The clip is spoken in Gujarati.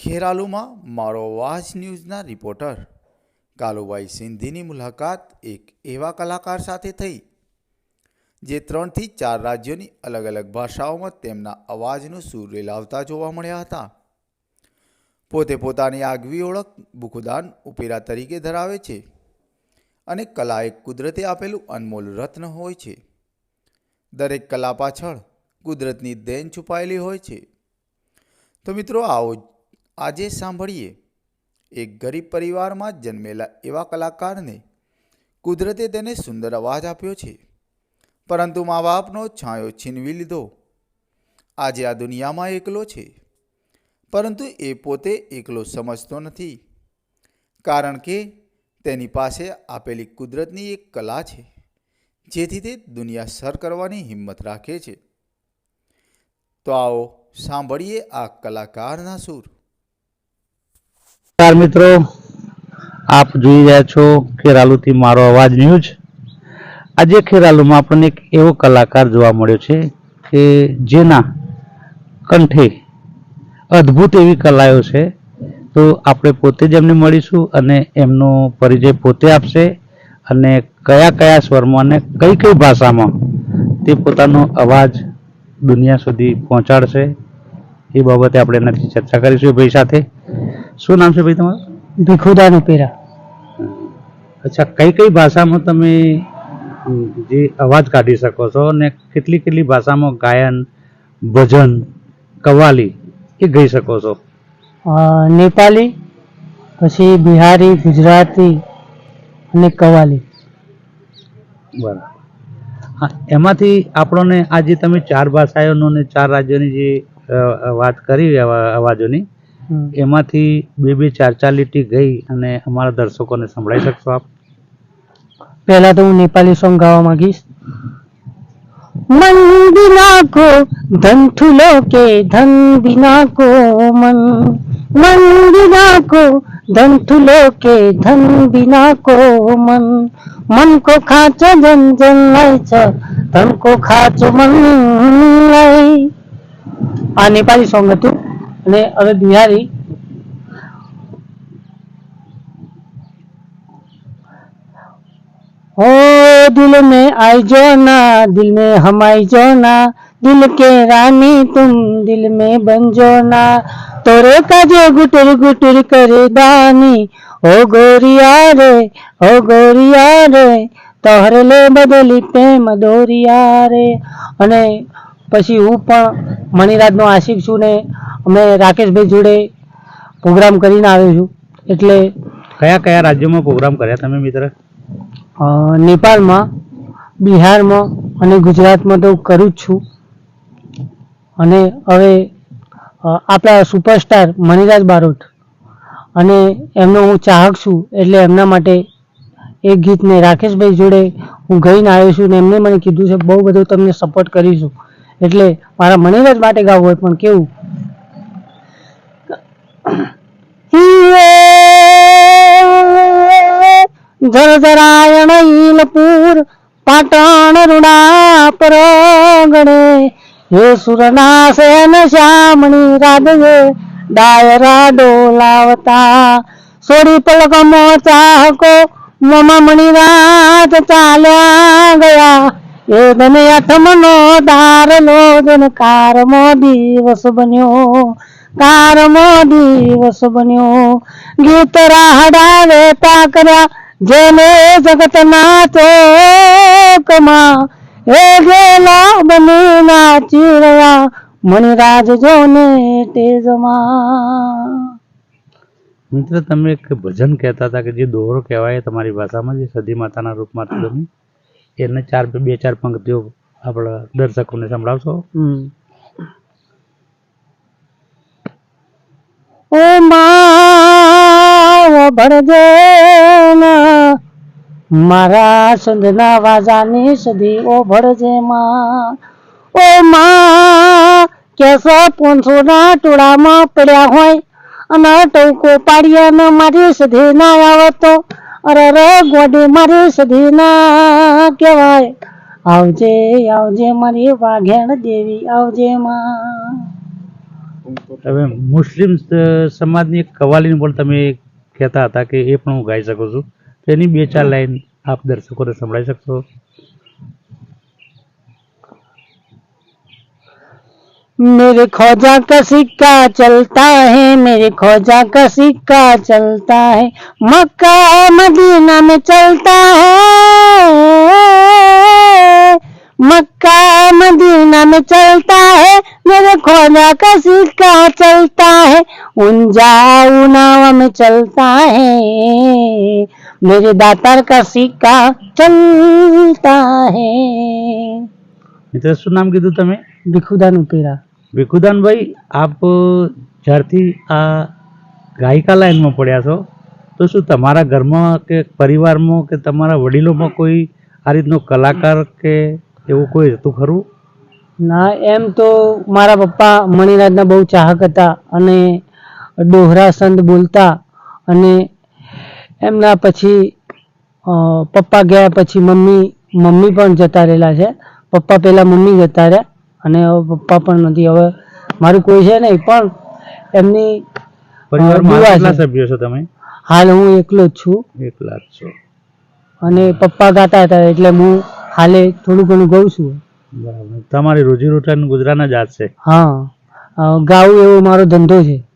ખેરાલુમાં મારો વાજ ન્યૂઝના રિપોર્ટર. કાલુભાઈ સિંધીની મુલાકાત એક એવા કલાકાર સાથે થઈ, જે ત્રણથી ચાર રાજ્યોની અલગ અલગ ભાષાઓમાં તેમના અવાજનું સૂર રેલાવતા જોવા મળ્યા હતા. પોતે પોતાની આગવી ઓળખ બુખુદાન ઉપેરા તરીકે ધરાવે છે અને કલા એક કુદરતે આપેલું અનમોલ રત્ન હોય છે. દરેક કલા પાછળ કુદરતની દેન છુપાયેલી હોય છે. તો મિત્રો, આવો આજે સાંભળીએ, એક ગરીબ પરિવારમાં જન્મેલા એવા કલાકારને કુદરતે તેને સુંદર અવાજ આપ્યો છે. પરંતુ મા બાપનો છાંયો છીનવી લીધો. આજે આ દુનિયામાં એકલો છે. પરંતુ એ પોતે એકલો સમજતો નથી. કારણ કે તેની પાસે આપેલી કુદરતની એક કલા છે, જેથી તે દુનિયા સર કરવાની હિંમત રાખે છે. તો આવો સાંભળીએ આ કલાકારના સૂર. નમસ્કાર મિત્રો. આપ જોઈ રહ્યા છો ખેરાલુથી મારો અવાજ ન્યૂઝ. આજે ખેરાલુમાં આપણને એક એવો કલાકાર જોવા મળ્યો છે કે જેના કંઠે અદ્ભુત એવી કલાઓ છે. તો આપણે પોતે જ એમને મળીશું અને એમનો પરિચય પોતે આપશે અને કયા કયા સ્વરમાં અને કઈ કઈ ભાષામાં તે પોતાનો અવાજ દુનિયા સુધી પહોંચાડશે. એ બાબતે આપણે એનાથી ચર્ચા કરીશું ભાઈ સાથે. શું નામ છે ભાઈ તમારું? ભીખુદાન ઉપેરા અચ્છા કઈ કઈ ભાષામાં તમે જે અવાજ કાઢી શકો છો અને કેટલી કેટલી ભાષામાં ગાયન ભજન કવાલી એ ગાઈ શકો છો? નેપાલી પછી બિહારી ગુજરાતી અને કવાલી. બરાબર. હા એમાંથી આપણને આજે તમે ચાર ભાષાઓનો ને ચાર રાજ્યોની જે વાત કરી અવાજોની. એમાંથી બે બે ચાર ચાર લીટી ગઈ અને અમારા દર્શકોને સંભળાઈ શકશો આપ? પહેલા તો હું નેપાલી સોંગ ગાવા માંગીશ. મન બિના કો ધન ઠુલો કે ધન બિના કો મન. મન બિના કો ધન ઠુલો કે ધન બિના કો મન. મન કો ખાચો જન જન લઈ છ ધન કો ખાચો મન લઈ આ નેપાલી સોંગ હતું. અને હવે બિહારી ओ दिल में आई जो ना दिल में हम आई जो ना दिल के रानी तुम दिल में बन जो ना तोरे का जो गुटर गुटर करे दानी ओ गोरिया रे ओ गोरिया रे તોહરે લે બદલી પ્રેમ દોરિયા રે અને પછી હું પણ મણિરાજનો આશિક છું ને અમે રાકેશભાઈ જોડે પ્રોગ્રામ કરીને આવ્યો છું. એટલે કયા કયા રાજ્યોમાં પ્રોગ્રામ કર્યા તમે મિત્ર? નેપાળમાં બિહારમાં અને ગુજરાતમાં તો કરું જ છું. અને હવે આપણા સુપરસ્ટાર મણિરાજ બારોટ અને એમનો હું ચાહક છું એટલે એમના માટે એક ગીતને રાકેશભાઈ જોડે હું ગઈને આવ્યો છું ને એમને મને કીધું છે બહુ બધું તમને સપોર્ટ કરીશું. એટલે મારા મણિરાજ માટે ગાવું હોય પણ કેવું? જરજરાયણ ઈલપુર પાટણ રૂડા પરગણે હે સુરના સેન શ્યામણી રાધવે ડાયરા ડોલાવતા સોડી પલક ચાહકો મમા રાત ચાલ્યા ગયા એ દને અથમનો દારલો જન કારમો દિવસ બન્યો કારમો દિવસ બન્યો. ગીત રાહડાવે તા કર્યા જેને જગતના ચોકમાં એ ગેલા બની નાચી રહ્યા મણિરાજ જોને તેજમાં. મિત્ર તમે એક ભજન કહેતા હતા કે જે દોરો કહેવાય તમારી ભાષામાં જે સદી માતાના રૂપમાં તમે. એને ચાર બે ચાર પંક્તિઓ આપણા દર્શકોને સંભળાવશો. ઓ માં ભળજે મારા સંધના વાજાની સદી ઓ ભળજે માં ઓ માં કેસો પોનસો ના ટોળામાં પડ્યા હોય. અને ટોકો પાડ્યા ને મારી સધી ના આવતો. અરે રે ગોડી મારી સધી ના કહેવાય. આવજે આવજે મારી વાઘેણ દેવી, આવજે માં. હવે મુસ્લિમ સ- સમાજની એક કવાલીની પણ તમે કહેતા હતા કે એ પણ હું ગાઈ શકું છું તો એની બે ચાર લાઈન આપ દર્શકોને સંભળાવી શકશો मेरे खोजा का सिक्का चलता है मेरे खोजा का सिक्का चलता है मक्का मदीना में चलता है मक्का मदीना में चलता है मेरे खोजा का सिक्का चलता है उंजा उनावा में चलता है मेरे दातार का सिक्का चलता है મિત્ર શું નામ કીધું તમે भिखुदान पेरा ભીખુદાનભાઈ આપ જ્યારથી આ ગાયિકા લાઈનમાં પડ્યા છો તો શું તમારા ઘરમાં કે પરિવારમાં કે તમારા વડીલોમાં કોઈ આ રીતનો કલાકાર કે એવું કોઈ હતું ખરું? ના એમ તો મારા પપ્પા મણિરાજના બહુ ચાહક હતા અને ડોહરા સંત બોલતા અને એમના પછી પપ્પા ગયા પછી મમ્મી મમ્મી પણ જતા રહેલા છે. પપ્પા પહેલાં મમ્મી જતા રહ્યા અને હવે પપ્પા પણ નથી. હવે મારું કોઈ છે નહીં પણ એમની પરિવારમાં. સભ્યો છો તમે? હાલ હું એકલો જ છું. એકલા જ છું. અને પપ્પા ગાતા હતા એટલે હું હાલે થોડું ઘણું ગઉં છું. બરાબર. તમારી રોજીરોટી ગુજરાતના જ હાથ છે. હા. ગાવું એવો મારો ધંધો છે.